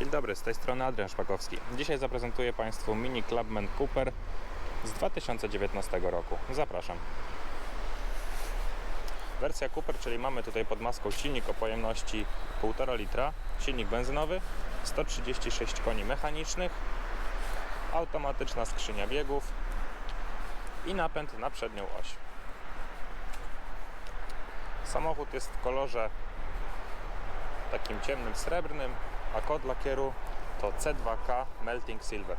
Dzień dobry, z tej strony Adrian Szpakowski. Dzisiaj zaprezentuję Państwu Mini Clubman Cooper z 2019 roku. Zapraszam. Wersja Cooper, czyli mamy tutaj pod maską silnik o pojemności 1,5 litra, silnik benzynowy, 136 koni mechanicznych, automatyczna skrzynia biegów i napęd na przednią oś. Samochód jest w kolorze takim ciemnym srebrnym, a kod lakieru to C2K Melting Silver.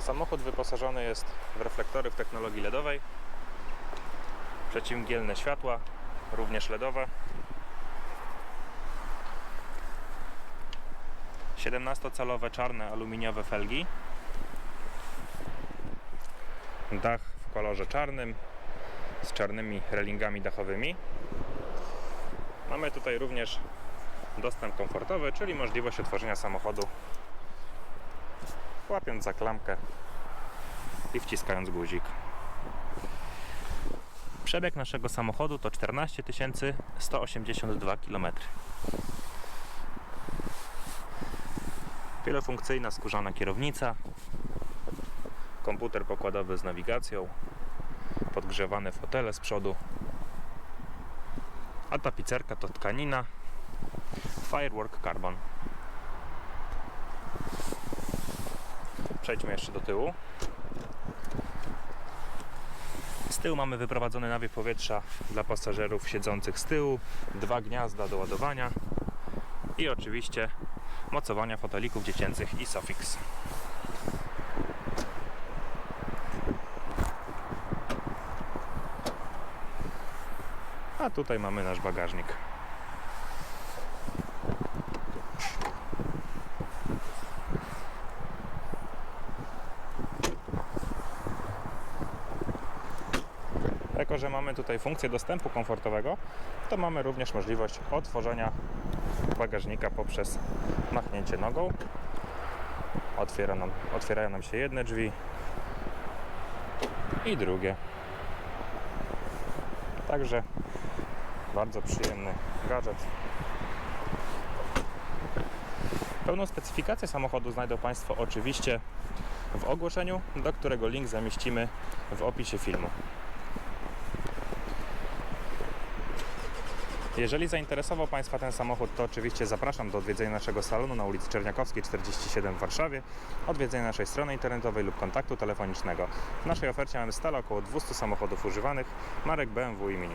Samochód wyposażony jest w reflektory w technologii LEDowej, przeciwmgielne światła, również LEDowe. 17-calowe czarne aluminiowe felgi. Dach w kolorze czarnym z czarnymi relingami dachowymi. Mamy tutaj również dostęp komfortowy, czyli możliwość otworzenia samochodu łapiąc za klamkę i wciskając guzik. Przebieg naszego samochodu to 14 182 km. Wielofunkcyjna skórzana kierownica, komputer pokładowy z nawigacją, podgrzewane fotele z przodu, a tapicerka to tkanina Firework Carbon. Przejdźmy jeszcze do tyłu. Z tyłu mamy wyprowadzony nawiew powietrza dla pasażerów siedzących z tyłu, dwa gniazda do ładowania i oczywiście mocowania fotelików dziecięcych i Sofix. A tutaj mamy nasz bagażnik. Jako, że mamy tutaj funkcję dostępu komfortowego, to mamy również możliwość otworzenia bagażnika poprzez machnięcie nogą. Otwiera nam, otwierają nam się jedne drzwi i drugie. Także bardzo przyjemny gadżet. Pełną specyfikację samochodu znajdą Państwo oczywiście w ogłoszeniu, do którego link zamieścimy w opisie filmu. Jeżeli zainteresował Państwa ten samochód, to oczywiście zapraszam do odwiedzenia naszego salonu na ulicy Czerniakowskiej 47 w Warszawie, odwiedzenia naszej strony internetowej lub kontaktu telefonicznego. W naszej ofercie mamy stale około 200 samochodów używanych marek BMW i Mini.